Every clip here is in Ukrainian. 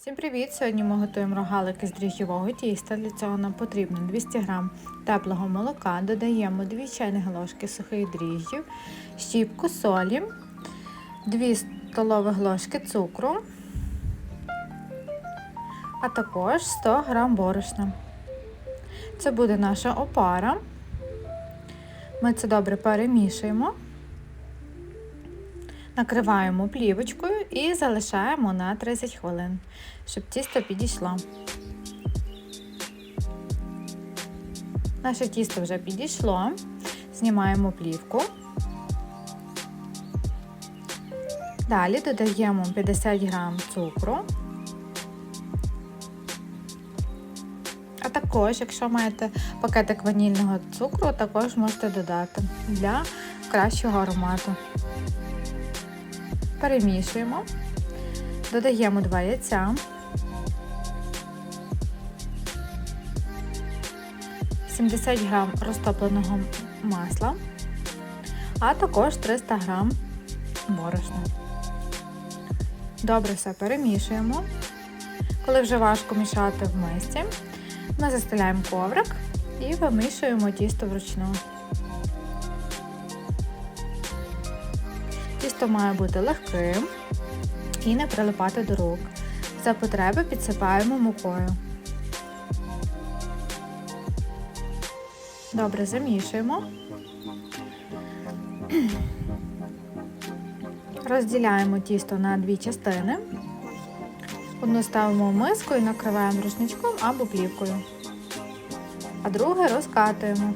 Всім привіт! Сьогодні ми готуємо рогалики з дріжджового тіста. Для цього нам потрібно 200 г теплого молока, додаємо 2 чайні ложки сухих дріжджів, щіпку солі, 2 столових ложки цукру, а також 100 г борошна. Це буде наша опара. Ми це добре перемішуємо. Накриваємо плівочкою і залишаємо на 30 хвилин, щоб тісто підійшло. Наше тісто вже підійшло. Знімаємо плівку. Далі додаємо 50 г цукру. А також, якщо маєте пакетик ванільного цукру, також можете додати для кращого аромату. Перемішуємо, додаємо 2 яйця, 70 г розтопленого масла, а також 300 г борошна. Добре все перемішуємо. Коли вже важко мішати в мисці, ми застеляємо коврик і вимішуємо тісто вручну. Тісто має бути легким і не прилипати до рук. За потреби підсипаємо мукою. Добре замішуємо. Розділяємо тісто на дві частини. Одну ставимо в миску і накриваємо рушничком або плівкою. А друге розкатуємо.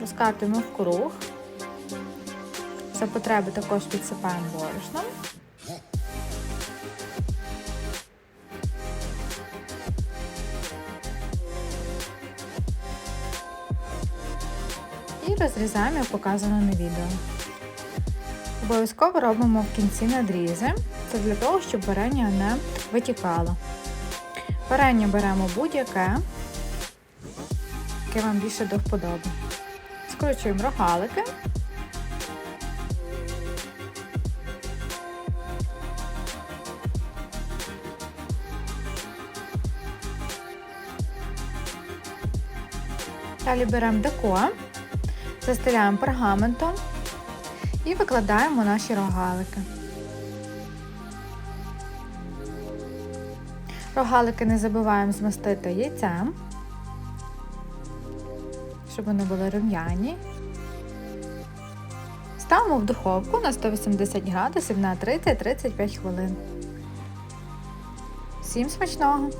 Розкатуємо в круг. За потреби також підсипаємо борошном. І розрізаємо, як показано на відео. Обов'язково робимо в кінці надрізи. Це для того, щоб варення не витікало. Варення беремо будь-яке, яке вам більше до вподоби. Скручуємо рогалики. Далі беремо деко, застеляємо пергаментом і викладаємо наші рогалики. Рогалики не забуваємо змастити яйцем, щоб вони були рум'яні. Ставимо в духовку на 180 градусів на 30-35 хвилин. Всім смачного!